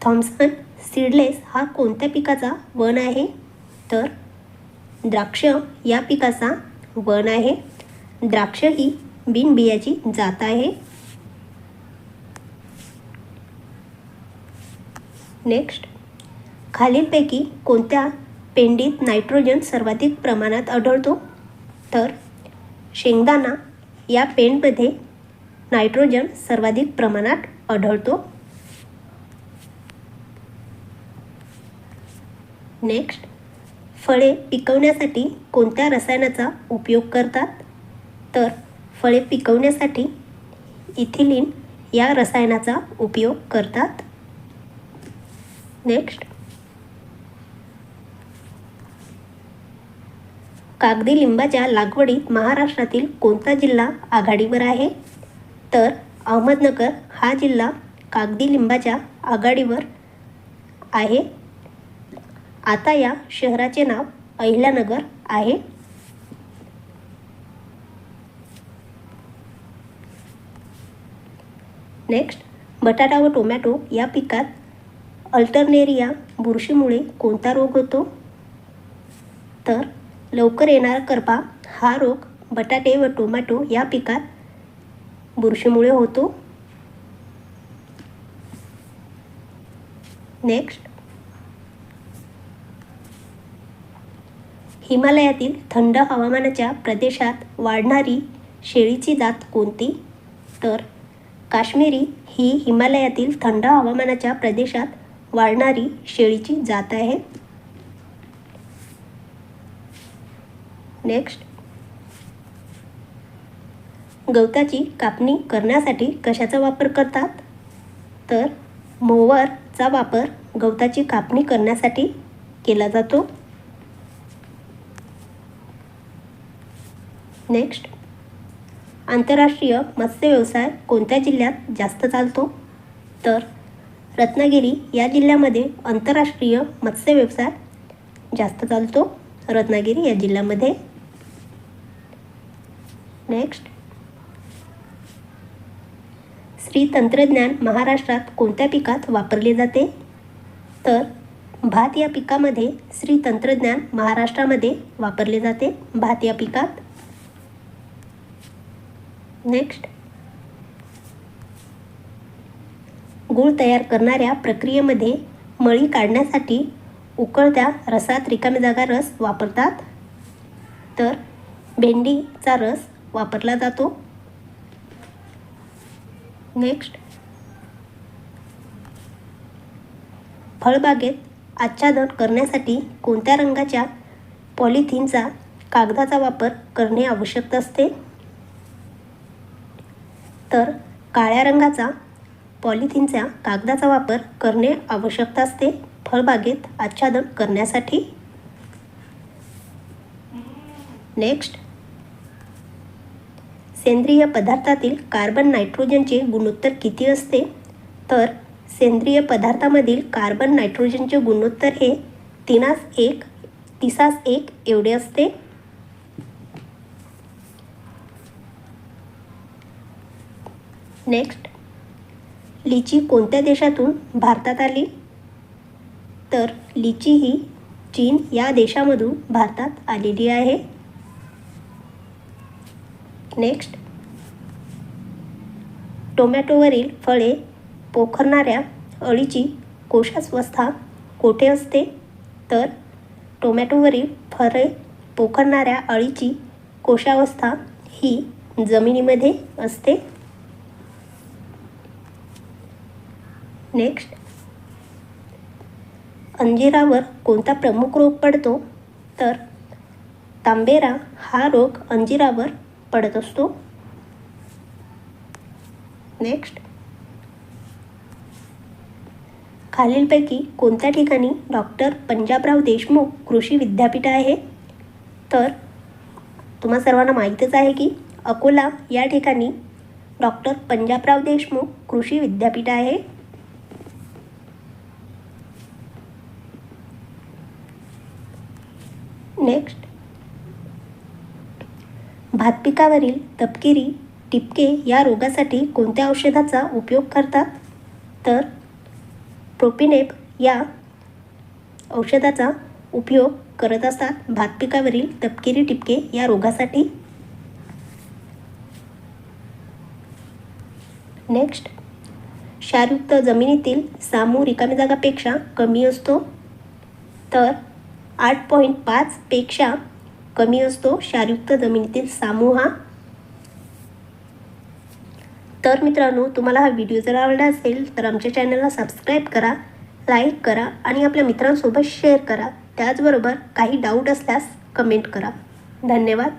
Thompson seedless हा कोणत्या पिकाचा वन आहे? तर द्राक्ष या पिकाचा वन आहे. द्राक्ष ही बिनबियाची जात आहे. नेक्स्ट. खालीलपैकी कोणत्या पेंडीत नायट्रोजन सर्वाधिक प्रमाणात आढळतो? तर शेंगदाणा या पेंडमध्ये नायट्रोजन सर्वाधिक प्रमाणात आढळतो. नेक्स्ट फळे पिकवण्यासाठी कोणत्या रसायनाचा उपयोग करतात? तर फळे पिकवण्यासाठी इथिलीन या रसायनाचा उपयोग करतात. नेक्स्ट कागदी लिंबाच्या लागवडीत महाराष्ट्रातील कोणता जिल्हा आघाडीवर आहे? तर अहमदनगर हा जिल्हा कागदी लिंबाच्या आघाडीवर आहे. आता या शहराचे नाव अहिल्यानगर आहे. नेक्स्ट बटाटा व टोमॅटो या पिकात अल्टरनेरिया बुरशीमुळे कोणता रोग होतो? तर लवकर येणारा करपा हा रोग बटाटे व टोमॅटो या पिकात बुरशीमुळे होतो. नेक्स्ट हिमालयातील थंड हवामानाच्या प्रदेशात वाढणारी शेळीची जात कोणती? तर काश्मीरी ही हिमालयातील थंड हवामानाच्या प्रदेशात वाढणारी शेळीची जात आहे. नेक्स्ट. गवताची कापणी करण्यासाठी कशाचा वापर करतात? तर मोवरचा वापर गवताची कापणी करण्यासाठी केला जातो. नेक्स्ट आंतरराष्ट्रीय मत्स्य व्यवसाय कोणत्या जिल्ह्यात जास्त चालतो? तर रत्नागिरी या जिल्ह्यामध्ये आंतरराष्ट्रीय मत्स्य व्यवसाय जास्त चालतो. रत्नागिरी या जिल्ह्यामध्ये. नेक्स्ट श्री तंत्रज्ञान महाराष्ट्रात कोणत्या पिकात वापरले जाते? तर भात या पिकामध्ये श्री तंत्रज्ञान महाराष्ट्रामध्ये वापरले जाते. भात या पिकात. नेक्स्ट गूळ तयार करणाऱ्या प्रक्रियेमध्ये मळी काढण्यासाठी उकळत्या रसात रिकामी जागा रस वापरतात. तर भेंडीचा रस वापरला जातो. नेक्स्ट फळबागेत आच्छादन करण्यासाठी कोणत्या रंगाच्या पॉलिथिनचा कागदाचा वापर करणे आवश्यक असते? तर काळ्या रंगाचा पॉलिथिनच्या कागदाचा वापर करणे आवश्यक असते. फळबागेत आच्छादन करण्यासाठी. नेक्स्ट सेंद्रिय पदार्थातील कार्बन नायट्रोजनचे गुणोत्तर किती असते? तर सेंद्रिय पदार्थामधील कार्बन नायट्रोजनचे गुणोत्तर हे तिनास एक तिसास एक एवढे असते. नेक्स्ट लिची कोणत्या देशातून भारतात आली? तर लिची ही चीन या देशामधून भारतात आलेली आहे. नेक्स्ट टोमॅटोवरील फळे पोखरणाऱ्या अळीची कोशास्वस्था कोठे असते? तर टोमॅटोवरील फळे पोखरणाऱ्या अळीची कोशावस्था ही जमिनीमध्ये असते. नेक्स्ट अंजिरावर कोणता प्रमुख रोग पडतो? तर तांबेरा हा रोग अंजिरावर पडत असतो. नेक्स्ट खालीलपैकी कोणत्या ठिकाणी डॉक्टर पंजाबराव देशमुख कृषी विद्यापीठ आहे? तर तुम्हा सर्वांना माहीतच आहे की अकोला या ठिकाणी डॉक्टर पंजाबराव देशमुख कृषी विद्यापीठ आहे. नेक्स्ट भात पिकावरील तपकिरी टिपके या रोगासाठी कोणत्या औषधाचा उपयोग करतात? तर प्रोपिनेप या औषधाचा उपयोग करत असतात. भात पिकावरील तपकिरी टिपके या रोगासाठी. नेक्स्ट क्षारयुक्त जमिनीतील सामू रिकामी जागापेक्षा कमी असतो. तर आठ पॉईंट पाचपेक्षा कमी असतो. क्षारयुक्त जमिनीतील सामूहा. तर मित्रांनो तुम्हाला हा व्हिडिओ जर आवडला असेल तर आमच्या चॅनलला सबस्क्राईब करा लाईक करा आणि आपल्या मित्रांसोबत शेअर करा. त्याचबरोबर काही डाऊट असल्यास कमेंट करा. धन्यवाद.